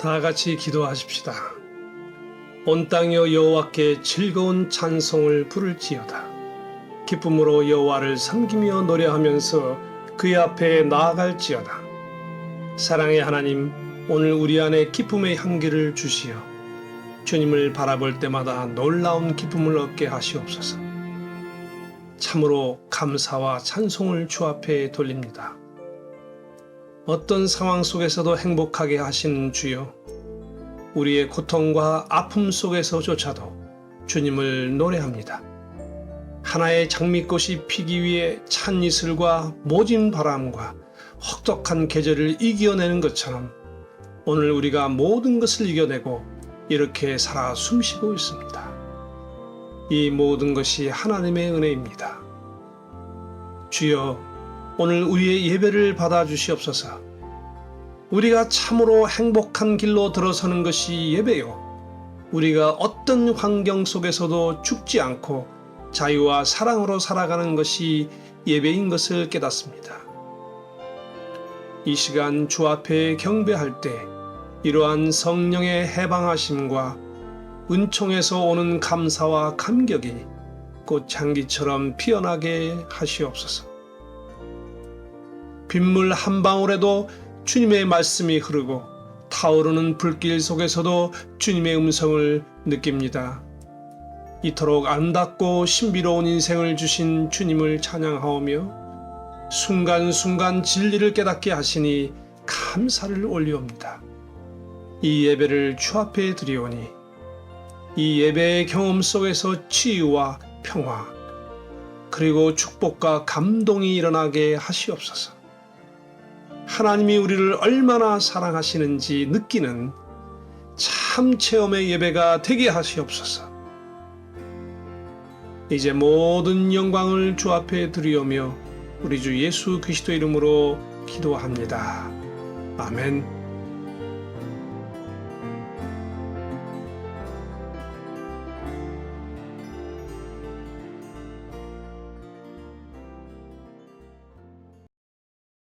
다 같이 기도하십시다. 온 땅이여 여호와께 즐거운 찬송을 부를지어다. 기쁨으로 여호와를 섬기며 노래하면서 그의 앞에 나아갈지어다. 사랑의 하나님, 오늘 우리 안에 기쁨의 향기를 주시어 주님을 바라볼 때마다 놀라운 기쁨을 얻게 하시옵소서. 참으로 감사와 찬송을 주 앞에 돌립니다. 어떤 상황 속에서도 행복하게 하시는 주여, 우리의 고통과 아픔 속에서조차도 주님을 노래합니다. 하나의 장미꽃이 피기 위해 찬 이슬과 모진 바람과 혹독한 계절을 이겨내는 것처럼 오늘 우리가 모든 것을 이겨내고 이렇게 살아 숨쉬고 있습니다. 이 모든 것이 하나님의 은혜입니다. 주여, 오늘 우리의 예배를 받아 주시옵소서. 우리가 참으로 행복한 길로 들어서는 것이 예배요. 우리가 어떤 환경 속에서도 죽지 않고 자유와 사랑으로 살아가는 것이 예배인 것을 깨닫습니다. 이 시간 주 앞에 경배할 때 이러한 성령의 해방하심과 은총에서 오는 감사와 감격이 꽃향기처럼 피어나게 하시옵소서. 빗물 한 방울에도 주님의 말씀이 흐르고 타오르는 불길 속에서도 주님의 음성을 느낍니다. 이토록 아름답고 신비로운 인생을 주신 주님을 찬양하오며 순간순간 진리를 깨닫게 하시니 감사를 올리옵니다. 이 예배를 주 앞에 드리오니 이 예배의 경험 속에서 치유와 평화 그리고 축복과 감동이 일어나게 하시옵소서. 하나님이 우리를 얼마나 사랑하시는지 느끼는 참 체험의 예배가 되게 하시옵소서. 이제 모든 영광을 주 앞에 드리오며 우리 주 예수 그리스도 이름으로 기도합니다. 아멘.